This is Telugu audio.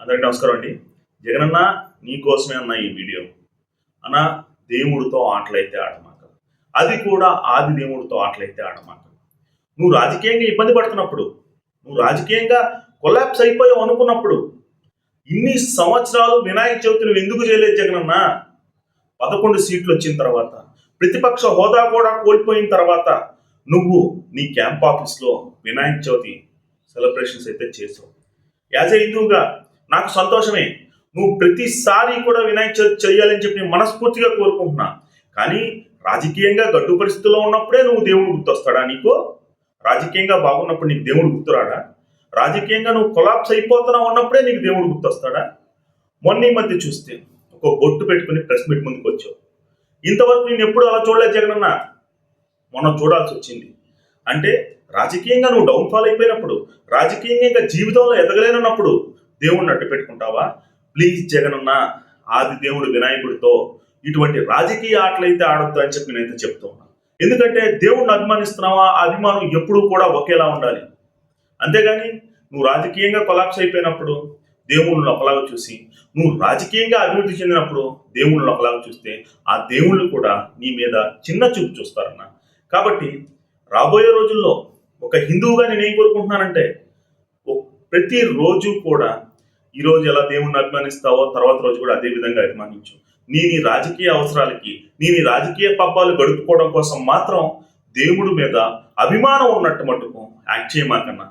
అందరికీ నమస్కారం అండి. జగనన్న నీ కోసమే అన్న ఈ వీడియో. అన్న దేవుడితో ఆటలైతే ఆడమాక అది కూడా ఆది దేవుడితో ఆటలైతే ఆడమాక నువ్వు రాజకీయంగా ఇబ్బంది పడుతున్నప్పుడు నువ్వు రాజకీయంగా కొలాప్స్ అయిపోయావు అనుకున్నప్పుడు ఇన్ని సంవత్సరాలు వినాయక చవితి నువ్వు ఎందుకు చేయలేదు జగనన్న? పదకొండు సీట్లు వచ్చిన తర్వాత ప్రతిపక్ష హోదా కూడా కోల్పోయిన తర్వాత నువ్వు నీ క్యాంప్ ఆఫీస్లో వినాయక చవితి సెలబ్రేషన్స్ అయితే చేసావు. యాజ్ ఏ హిందువుగా నాకు సంతోషమే. నువ్వు ప్రతిసారి కూడా వినాయక చవితి చేయాలని చెప్పి నేను మనస్ఫూర్తిగా కోరుకుంటున్నా. కానీ రాజకీయంగా గడ్డు పరిస్థితుల్లో ఉన్నప్పుడే నువ్వు దేవుడు గుర్తొస్తాడా నీకు? రాజకీయంగా బాగున్నప్పుడు నీకు దేవుడు గుర్తురాడా? రాజకీయంగా నువ్వు కొలాప్స్ అయిపోతున్నావు ఉన్నప్పుడే నీకు దేవుడు గుర్తొస్తాడా? మొన్న ఈ మధ్య చూస్తే ఒక బొట్టు పెట్టుకుని ప్రెస్ మీట్ ముందుకు వచ్చావు. ఇంతవరకు నేను ఎప్పుడు అలా చూడలేదు జగనన్న మొన్న చూడాల్సి వచ్చింది. అంటే రాజకీయంగా నువ్వు డౌన్ఫాల్ అయిపోయినప్పుడు రాజకీయంగా ఇంకా జీవితంలో ఎదగలేనప్పుడు దేవుణ్ణి అడ్డు పెట్టుకుంటావా ప్లీజ్ జగనన్న ఆది దేవుడు వినాయకుడితో ఇటువంటి రాజకీయ ఆటలైతే ఆడొద్దు అని చెప్పి నేనైతే చెప్తూ ఉన్నాను ఎందుకంటే దేవుణ్ణి అభిమానిస్తున్నావా? అభిమానం ఎప్పుడూ కూడా ఒకేలా ఉండాలి. అంతేగాని నువ్వు రాజకీయంగా కొలాప్స్ అయిపోయినప్పుడు దేవుళ్ళని ఒకలాగా చూసి నువ్వు రాజకీయంగా అభివృద్ధి చెందినప్పుడు దేవుళ్ళని ఒకలాగా చూస్తే ఆ దేవుళ్ళు కూడా నీ మీద చిన్న చూపు చూస్తారన్న. కాబట్టి రాబోయే రోజుల్లో ఒక హిందువుగా నేను కోరుకుంటున్నానంటే ప్రతిరోజు ప్రతి రోజు కూడా ఈ రోజు ఎలా దేవుణ్ణి అభిమానిస్తావో తర్వాత రోజు కూడా అదే విధంగా అభిమానించు. నీ నీ రాజకీయ అవసరాలకి నీ నీ రాజకీయ పబ్బాలు గడుపుకోవడం కోసం మాత్రం దేవుడి మీద అభిమానం ఉన్నట్టు మటుకు యాక్ట్ చేయమాకన్నా.